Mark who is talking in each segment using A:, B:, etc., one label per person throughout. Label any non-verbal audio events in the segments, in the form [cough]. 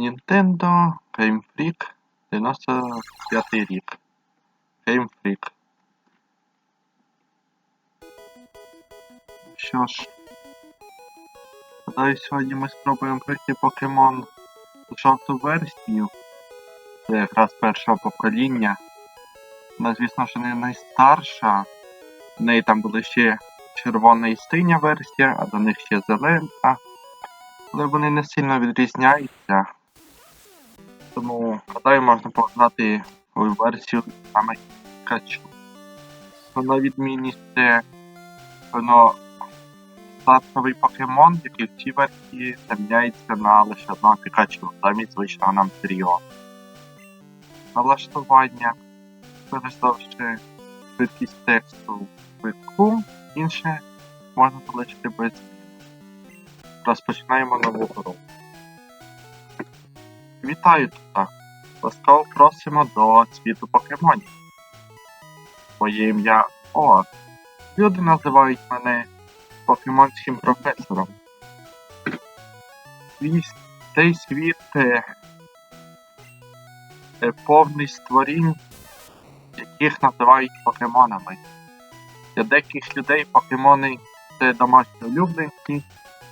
A: Nintendo Game Freak 95 рік. Game Freak. Що ж. Гадаю, сьогодні ми спробуємо пройти покемон жовту версію. Це якраз першого покоління. Вона, звісно ж, не найстарша. В неї там були ще червона і синя версія, а до них ще зелена. Але вони не сильно відрізняються. Тому, гадаю, можна погнати версію саме Пікачу. Вона відмінність воно стартовий покемон, який в цій версії заміняється на лише одного Пікачу, замість звичного нам тріо. Налаштування переставши швидкість тексту швидку, інше можна залишити без. Розпочинаємо нову гру. Вітаю тут! Ласкаво просимо до світу покемонів. Моє ім'я Оат. Люди називають мене покемонським професором. Цей світ е, е, повний створінь, яких називають покемонами. Для деяких людей покемони це домашні улюбленці,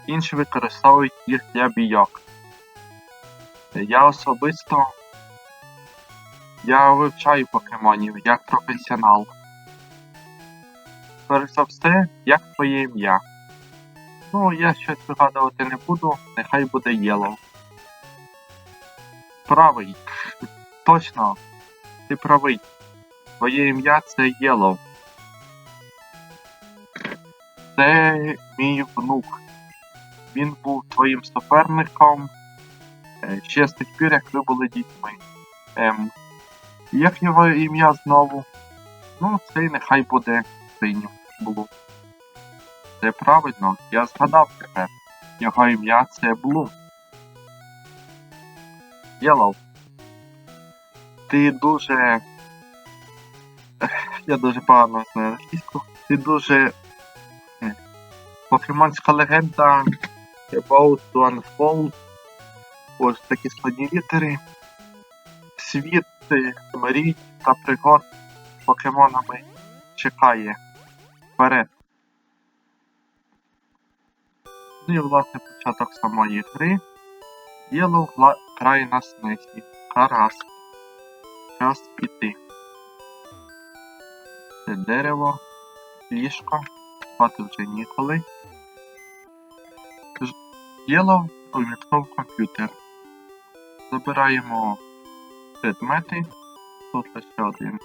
A: інші використовують їх для бійок. Я особисто я вивчаю покемонів як професіонал. Перш за все, як твоє ім'я. Ну, я щось вигадувати не буду, нехай буде Єлоу. Правий. [laughs] Точно, ти правий. Твоє ім'я це Єлоу. Це мій внук. Він був твоїм суперником ще з тих пір, як ви були дітьми. Ем, як його ім'я знову? Ну, цей нехай буде синім Блу. Це правильно, я згадав тепер. Його ім'я це Блу. Єлоу. Ти дуже. Я дуже погано знаю англійську. Ти дуже. е, Покемонська легенда About to Unfold. Ось такі складні літери. Світ мрій та пригод покемонами чекає вперед. Ну і власне початок самої гри. Гла... грає на снесі. Карас. Час іти. Це дерево, ліжко, спати вже ніколи. Єлоу увімкнув комп'ютер. Забираємо предмети. Тут лише один.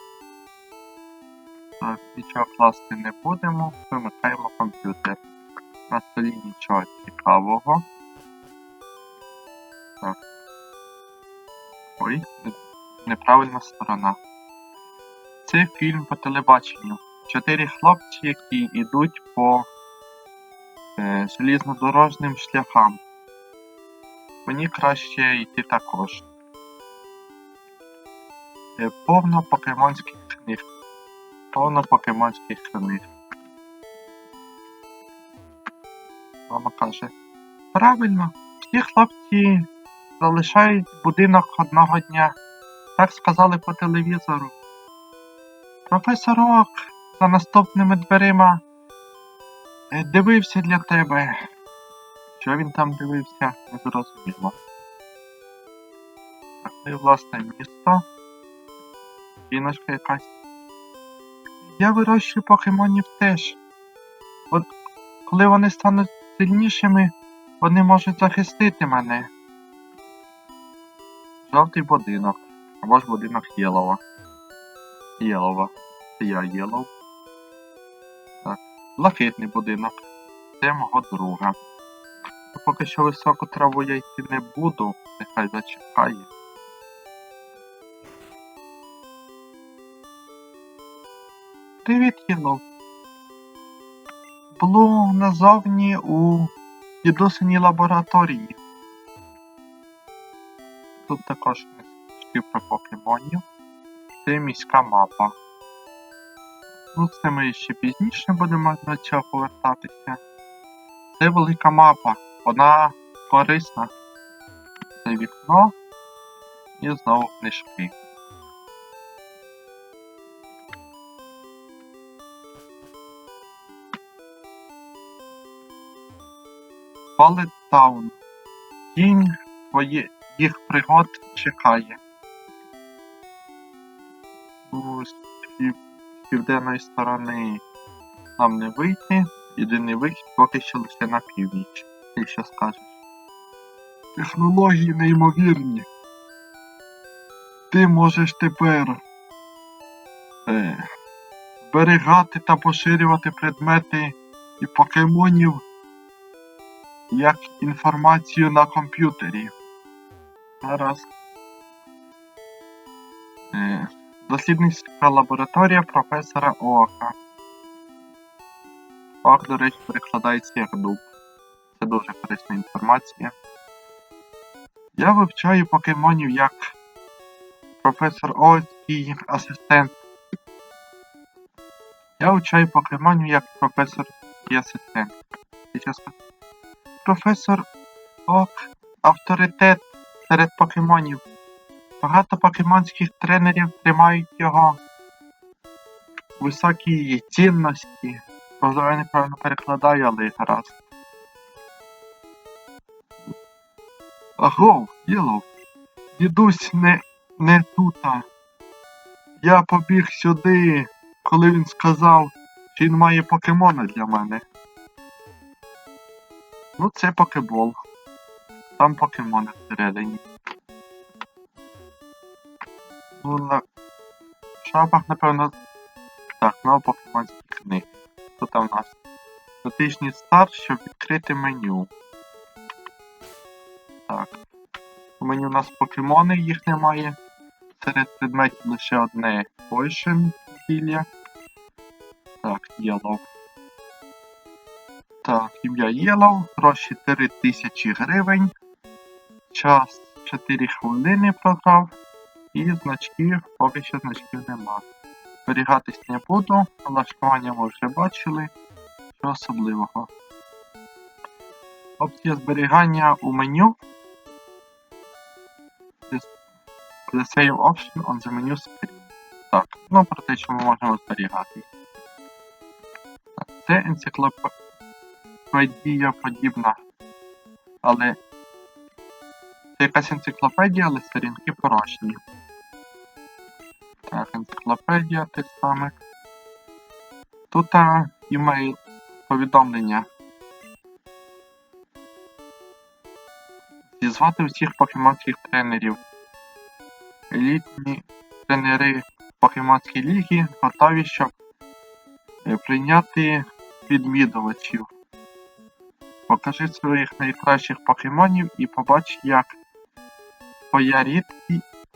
A: Так, нічого класти не будемо. Вимикаємо комп'ютер. На столі нічого цікавого. Так. Ой, неправильна сторона. Це фільм по телебаченню. Чотири хлопці, які йдуть по е, желізнодорожним шляхам. Мені краще йти також. Е, повно покемонських книг. Повно покемонських книг. Мама каже. Правильно, всі хлопці залишають будинок одного дня. Так сказали по телевізору. Професор Ок за наступними дверима е, дивився для тебе. Що він там дивився, не зрозуміло. Так, ну власне місто. Жіночка якась. Я вирощую покемонів теж. От коли вони стануть сильнішими, вони можуть захистити мене. Жовтий будинок. Або ж будинок Єлова. Єлова. Це я Єлов. Так. Блакитний будинок. Це мого друга. Поки що високу траву я йти не буду, нехай зачекає. Привіт, Єлов. Блу назовні у дідусиній лабораторії. Тут також книжки про покемонів. Це міська мапа. Ну, це ми ще пізніше будемо до цього повертатися. Це велика мапа, вона корисна. це вікно. І знову книжки. Палеттаун. Тінь твоє, їх пригод чекає. З південної сторони нам не вийти. Єдиний вихід поки що лише на північ. Ти що скажеш? Технології неймовірні. Ти можеш тепер е, зберігати та поширювати предмети і покемонів як інформацію на комп'ютері. Зараз. Е, дослідницька лабораторія професора Оака. Факт, до речі, перекладається як дуб. Дуже корисна інформація. Я вивчаю покемонів як професор і асистент. Я вивчаю покемонів як професор і асистент. Професор Ок авторитет серед покемонів. Багато покемонських тренерів тримають його високій цінності. Можливо, я неправильно перекладаю, але гаразд. Агов, Єлов, дідусь не, не тута. Я побіг сюди, коли він сказав, що він має покемона для мене. Ну, це покебол. Там покемони всередині. Ну, на шапах, напевно. Так, ну покемонські книги. Що там у нас? Дотичний старт, щоб відкрити меню. Так. У меню у нас покемони, їх немає. Серед предметів лише одне Potion зілля. Так, Yellow. Так, ім'я Yellow, гроші 3000 гривень. Час 4 хвилини програв. І значків, поки що значків нема. Зберігатись не буду, налаштування ми вже бачили. Що особливого. Опція зберігання у меню. The save option on the menu screen. Так, ну про те, що ми можемо зберігати. Це енциклопедія подібна. Але це якась енциклопедія, але сторінки порожні. Так, енциклопедія те саме. Тут а, імейл повідомлення. Зізвати всіх покемонських тренерів. Елітні тренери покемонської ліги готові, щоб е, прийняти відвідувачів. Покажи своїх найкращих покемонів і побач, як твоя рідкість,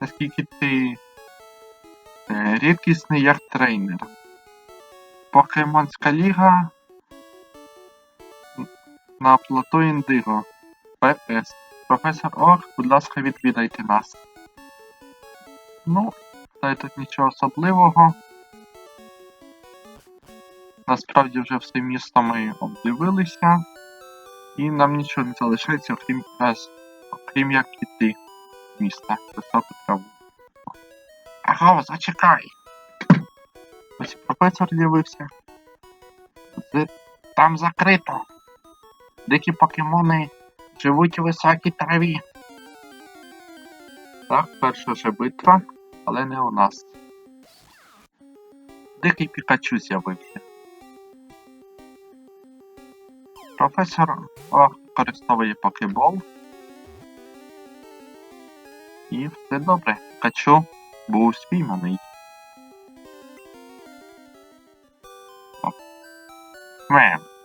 A: наскільки ти е, рідкісний як тренер. Покемонська ліга на плато Індиго. ПС. Професор Ох, будь ласка, відвідайте нас. Ну, та й тут нічого особливого. Насправді вже все місто ми обдивилися. І нам нічого не залишається, окрім, нас, окрім як піти з міста. Високу траву. Аго, зачекай! Ось професор з'явився. Там закрито. Дикі покемони живуть у високій траві. Так, перша вже битва, але не у нас. Дикий Пікачу з'явився. Професор використовує покебол. І все добре. Пікачу був спійманий. Мем.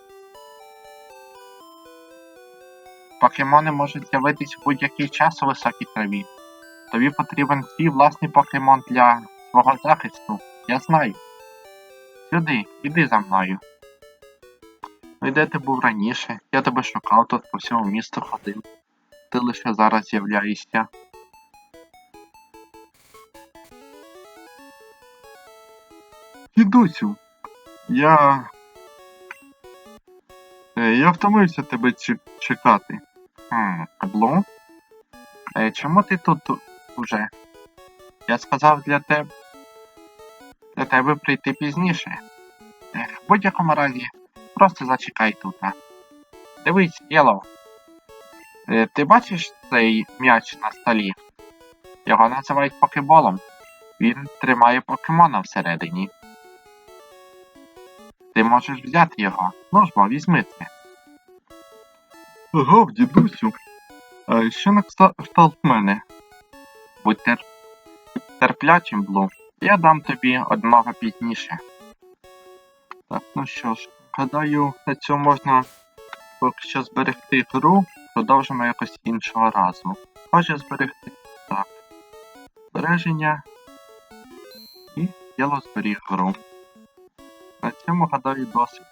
A: Покемони можуть з'явитись в будь-який час у високій траві. Тобі потрібен свій власний покемон для свого захисту. Я знаю. Сюди, іди за мною. Ну де ти був раніше? Я тебе шукав тут по всьому місту ходив. Ти лише зараз з'являєшся. Дідусю, я. Е, Я втомився тебе чекати. Хм, Блу? Е, чому ти тут уже? Я сказав для тебе. Для тебе прийти пізніше. Ех, в будь-якому разі, просто зачекай тут. Дивись, Єлоу. Е, ти бачиш цей м'яч на столі? Його називають покеболом. Він тримає покемона всередині. Ти можеш взяти його. Ну ж бо, візьми це. Ага, дідусю. А що на кшталт мене? Будь тер... терплячим, Блу. Я дам тобі одного пізніше. Так, ну що ж, гадаю, на цьому можна поки що зберегти гру, продовжимо якось іншого разу. Може зберегти. Так. Збереження. І діло зберіг гру. На цьому, гадаю, досить.